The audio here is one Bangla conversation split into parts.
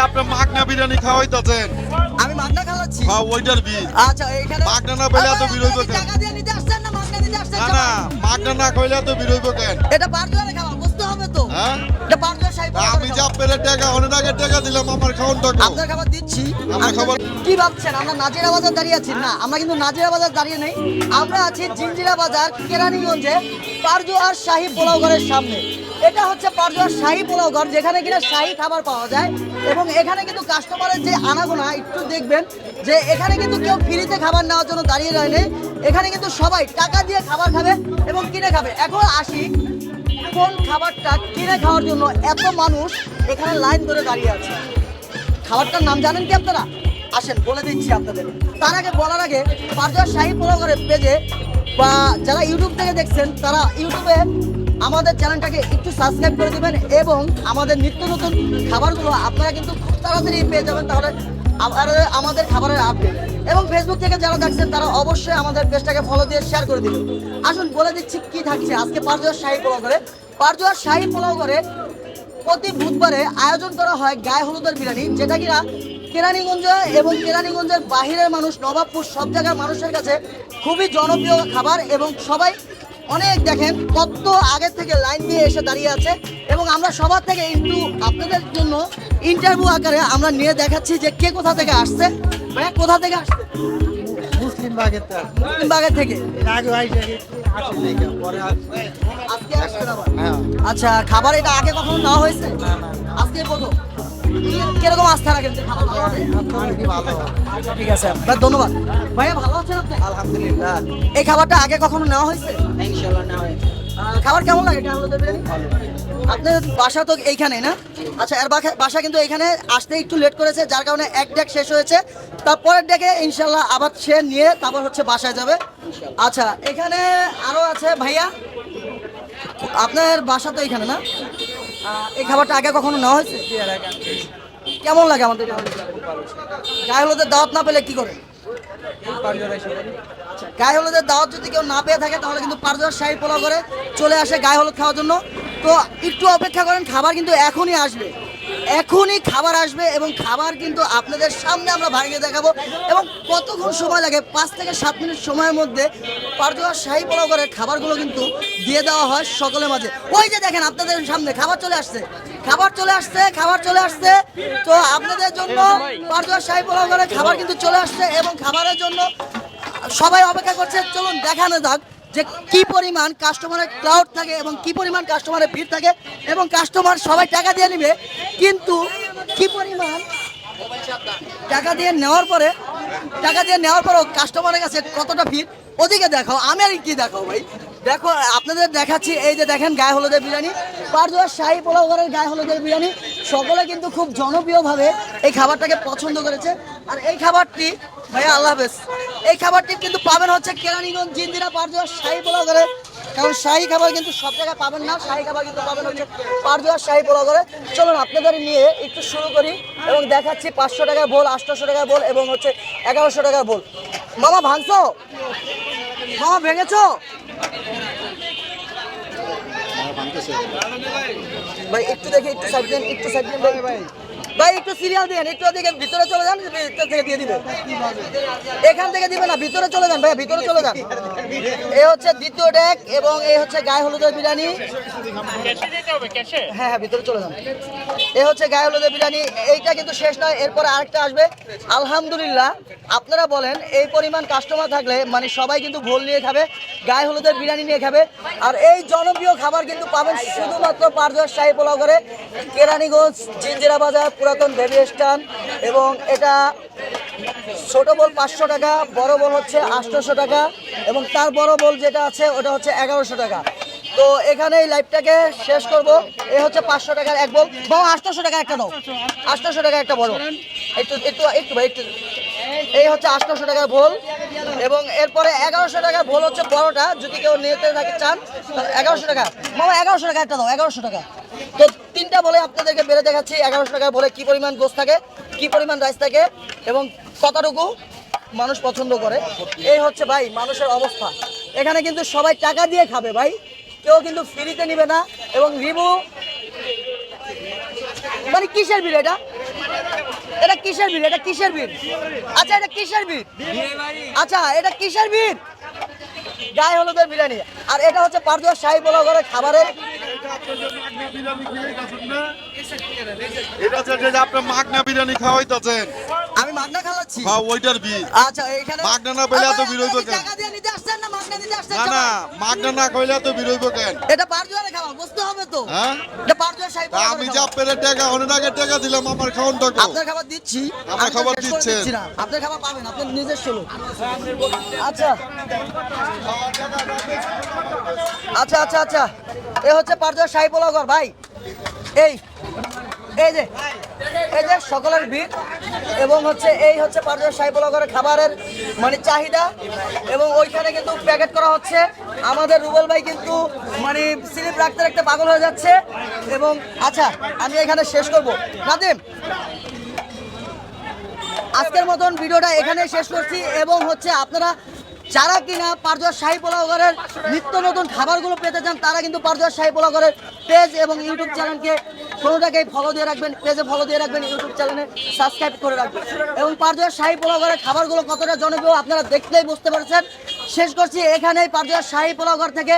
আপনি মাগনা বিরিয়ানি খাওয়াইতেছেন? আমি মাগনা খাওয়াচ্ছি। হ্যাঁ ওইটার বিল আচ্ছা এখানে মাগনা না পেলে এত বিরোধ কেন? টাকা দিয়ে নিতে আসছেন না মাগনা দিতে আসছেন? না মাগনা না খাইলে তো বিরোধ কেন? এটা পারজোয়ারে খাওয়া বুঝতে হবে তো। হ্যাঁ? এটা পারজোয়ার সাহেব আমি যা পেলে টাকা অনেক আগে টাকা দিলাম আমার টাকা। আপনার খাবার দিচ্ছি। আমার খাবার- কি ভাবছেন? আমরা নাজিরা বাজার দাঁড়িয়ে আছি না? আমরা কিন্তু নাজিরা বাজার দাঁড়িয়ে নেই। আমরা আছি জিঞ্জিরা বাজার কেরানীগঞ্জে পারজোয়ার শাহী পোলাও ঘরের সামনে। এটা হচ্ছে পারজোয়ার শাহী পোলাও ঘর যেখানে কিনা শাহী খাবার পাওয়া যায়। এবং এখানে কিন্তু কাস্টমারের যে আনাগোনা, একটু দেখবেন যে এখানে কিন্তু কেউ ফ্রিতে খাবার নেওয়ার জন্য দাঁড়িয়ে রয়নি এখানে কিন্তু সবাই টাকা দিয়ে খাবার খাবে এবং কিনে খাবে। এখন আসি, কোন খাবারটা কিনে খাওয়ার জন্য এত মানুষ এখানে লাইন ধরে দাঁড়িয়ে আছে? খাবারটার নাম জানেন কি আপনারা? আসেন, বলে দিচ্ছি আপনাদের। তার আগে বলার আগে পাঁচজন শাহী পোলাও করে পেজে বা যারা ইউটিউব থেকে দেখছেন, তারা ইউটিউবে আমাদের চ্যানেলটাকে একটু সাবস্ক্রাইব করে দেবেন এবং আমাদের নিত্য নতুন খাবারগুলো আপনারা কিন্তু খুব তাড়াতাড়ি পেয়ে যাবেন তাহলে আমাদের খাবারের আপডেট এবং ফেসবুক থেকে যারা দেখছেন, তারা অবশ্যই আমাদের পেজটাকে ফলো দিয়ে শেয়ার করে দিবেন। আসুন, বলে দিচ্ছি কি থাকছে। আজকে পাঁচজোয়ার শাহী পোলাও করে পাঁচজোয়ার শাহী পোলাও করে প্রতি বুধবারে আয়োজন করা হয় গায়ে হলুদের বিরিয়ানি, যেটা কিনা কেরানীগঞ্জ এবং কেরানীগঞ্জের বাহিরের মানুষ, নবাবপুর সব জায়গার মানুষের কাছে খুবই জনপ্রিয় খাবার এবং সবাই অনেক দেখেন কত আগে থেকে লাইন দিয়ে এসে দাঁড়িয়ে আছে এবং আমরা সবার থেকে একটু আপনাদের জন্য ইন্টারভিউ আকারে আমরা নিয়ে দেখাচ্ছি যে কে কোথা থেকে আসছে। ভাইয়া কোথা থেকে আসছে? মুসলিম বাগের মুসলিম বাগের থেকে? আজকে আসছে হ্যাঁ। আচ্ছা খাবার এটা আগে কখনো নেওয়া হয়েছে? আজকে প্রথম কীরকম আস্থা রাখেন? ঠিক আছে ভাই ধন্যবাদ। ভাইয়া ভালো আছেন আপনি? আলহামদুলিল্লাহ। এই খাবারটা আগে কখনো নেওয়া হয়েছে? ইনশাআল্লাহ হয় খাবার কেমন লাগে? আপনার বাসা তো এইখানে না? আচ্ছা এর বাসা- কিন্তু এখানে আসতে একটু লেট করেছে যার কারণে এক ডেক শেষ হয়েছে। তারপরের ডেকে ইনশাল্লাহ আবার সে নিয়ে তারপর হচ্ছে বাসায় যাবে। আচ্ছা এখানে আরও আছে ভাইয়া। আপনার বাসা তো এখানে না? এই খাবারটা আগে কখনো নেওয়া হয়েছে? কেমন লাগে আমাদের গায়ে হলুদের দাওয়াত না পেলে কি করে? গায়ে হলুদের দাওয়াত যদি কেউ না পেয়ে থাকে, তাহলে কিন্তু পারজোয়ার শাহী পোলাও করে চলে আসে গায়ে হলুদ খাওয়ার জন্য। তো একটু অপেক্ষা করেন, খাবার কিন্তু এখনই আসবে। এখনই খাবার আসবে এবং খাবার কিন্তু আপনাদের সামনে আমরা ভাঙিয়ে দেখাবো এবং কতক্ষণ সময় লাগে? পাঁচ থেকে সাত মিনিট সময়ের মধ্যে পারজোয়ার শাহী করে খাবারগুলো কিন্তু দিয়ে দেওয়া হয় সকলের মাঝে। ওই যে দেখেন আপনাদের সামনে খাবার চলে আসছে। খাবার চলে আসছে, খাবার চলে আসছে। তো আপনাদের জন্য পারজোয়ার শাহী করে খাবার কিন্তু চলে আসছে এবং খাবারের জন্য সবাই অপেক্ষা করছে। চলুন দেখানো যাক। যে কি পরিমাণ কাস্টমারের ক্রাউড থাকে এবং কি পরিমাণ কাস্টমারের ভিড় থাকে এবং কাস্টমার সবাই টাকা দিয়ে নেবে, কিন্তু কি পরিমাণ টাকা দিয়ে নেওয়ার পরে, টাকা দিয়ে নেওয়ার পরেও কাস্টমারের কাছে কতটা ভিড়, ওদিকে দেখাও আমি আর কি দেখাও ভাই। দেখো, আপনাদের দেখাচ্ছি, এই যে দেখেন গায়ে হলুদের বিরিয়ানি পারজোয়ার শাহী পোলাও ঘরের গায়ে হলুদের বিরিয়ানি, সকলে কিন্তু খুব জনপ্রিয়ভাবে এই খাবারটাকে পছন্দ করেছে। আর এই খাবারটি ভাইয়া আল্লাহ হাফেজ। এই খাবারটি কিন্তু পাবেন হচ্ছে কেরানীগঞ্জ জিন্দিরা পারজোয়ার শাহী পোলাও ঘরে কারণ শাহী খাবার কিন্তু সব জায়গায় পাবেন না শাহী খাবার কিন্তু পাবেন হচ্ছে পারজোয়ার শাহী পোলাও ঘরে চলুন আপনাদের নিয়ে একটু শুরু করি এবং দেখাচ্ছি পাঁচশো টাকার বোল আটশোশো টাকার বোল এবং হচ্ছে এগারোশো টাকার বোল। মামা ভাঙছো? মামা ভেঙেছো? ভাই একটু দেখে একটু সাইড দেন একটু সাইড দেন ভাই ভাই। ভাই, একটু সিরিয়াল দেন, একটু ওদিকে ভিতরে চলে যান থেকে দিয়ে দিবে এখান থেকে দিবে না, ভিতরে চলে যান ভাই, ভিতরে চলে যান। এ হচ্ছে দ্বিতীয় ডেক এবং এই হচ্ছে গায়ে হলুদের বিরিয়ানি। হ্যাঁ হ্যাঁ ভিতরে চলে যান। এ হচ্ছে গায়ে হলুদের বিরিয়ানি, এইটা কিন্তু শেষ নয়, এরপরে আরেকটা আসবে। আলহামদুলিল্লাহ, আপনারা বলেন, এই পরিমাণ কাস্টমার থাকলে মানে সবাই কিন্তু ভোল নিয়ে খাবে, গায়ে হলুদের বিরিয়ানি নিয়ে খাবে। আর এই জনপ্রিয় খাবার কিন্তু পাবেন শুধুমাত্র পারজোয়ার শাহী পোলাও করে কেরানীগঞ্জ, জিঞ্জিরা বাজার পুরাতন বেবি স্ট্যান্ড এবং এটা ছোট বল পাঁচশো টাকা, বড় বল হচ্ছে আটশোশো টাকা এবং তার বড় বল যেটা আছে ওটা হচ্ছে এগারোশো টাকা। তো এখানে এই লাইভটাকে শেষ করব। এ হচ্ছে পাঁচশো টাকার এক বল। বাবা, আটশোশো টাকা একটা দাও। আটশোশো টাকা একটা বড় একটু একটু একটু ভাই, একটু। এই হচ্ছে আটশোশো টাকার ভোল এবং এরপরে এগারোশো টাকার ভোল হচ্ছে বড়টা। যদি কেউ নিতে থাকে চান এগারোশো টাকা। মামা এগারোশো টাকা একটা দাও, এগারোশো টাকা। তো তিনটা বলে আপনাদেরকে বেড়ে দেখাচ্ছি। এগারোশো টাকা বলে কি পরিমাণ গোস থাকে, কি পরিমাণ রাইস থাকে এবং কতটুকু মানুষ পছন্দ করে। এই হচ্ছে ভাই মানুষের অবস্থা। এখানে কিন্তু সবাই টাকা দিয়ে খাবে ভাই। কেউ কিন্তু ফ্রিতে নিবে না এবং রিভু মানে কিসের বিল এটা? এটা কিসের বীর এটা কিসের বীর আচ্ছা এটা কিসের বীর আচ্ছা এটা কিসের বীর গায়ে হলুদের বিরিয়ানি। আর এটা হচ্ছে পারদুয়ার শাহী পোলাও ঘরের খাবারের আপনি মাগনা বিরিয়ানি খাওয়াইতেছেন। আমি মাগনা খাওয়াচ্ছি। হ্যাঁ ওইটার বিল আচ্ছা এখানে মাগনা না পেলে এত বিরোধ না মাগনা দিতে আসছেন না না মাগনা না খাইলে তো বিরইব কেন? এটা পারদুয়ারে খাবার বুঝতে হবে তো। হ্যাঁ? এটা আমি যে। আপনার টাকা অনেক আগে টাকা দিলাম আমার খাওয়ান টাকা আপনার খাবার দিচ্ছি আমার আমি খাবার দিচ্ছেন। আপনার খাবার পাবেন আপনার নিজের ষোলো আচ্ছা। আচ্ছা আচ্ছা আচ্ছা। এ হচ্ছে পারজোর শাহী পোলাও ঘর ভাই। এই এই যে এই যে সকলের ভিড় এবং হচ্ছে এই হচ্ছে শাহী ঘরের খাবারের মানে চাহিদা এবং ওইখানে কিন্তু প্যাকেট করা হচ্ছে। আমাদের রুবেল ভাই কিন্তু মানে স্লিপ রাখতে রাখতে পাগল হয়ে যাচ্ছে এবং আচ্ছা আমি এখানে শেষ করব। নাদিম, আজকের মতন ভিডিওটা এখানে শেষ করছি এবং হচ্ছে আপনারা যারা কিনা পারজোয়ার শাহী পোলাওগরের নিত্য নতুন খাবারগুলো পেতে চান, তারা কিন্তু পারজোয়ার শাহী পোলাওগরের পেজ এবং ইউটিউব চ্যানেলকে কোনোটাকেই ফলো দিয়ে রাখবেন, পেজে ফলো দিয়ে রাখবেন, ইউটিউব চ্যানেলে সাবস্ক্রাইব করে রাখবেন। এবং পারজোয়ার শাহী পোলাওগরের খাবারগুলো কতটা জনপ্রিয় আপনারা দেখলেই বুঝতে পারছেন। শেষ করছি এখানেই পারজোয়ার শাহী পোলাওগর থেকে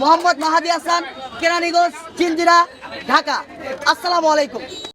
মোহাম্মদ মাহাদি হাসান, কেরানীগঞ্জ, চিন্দিরা, ঢাকা। আসসালামু আলাইকুম।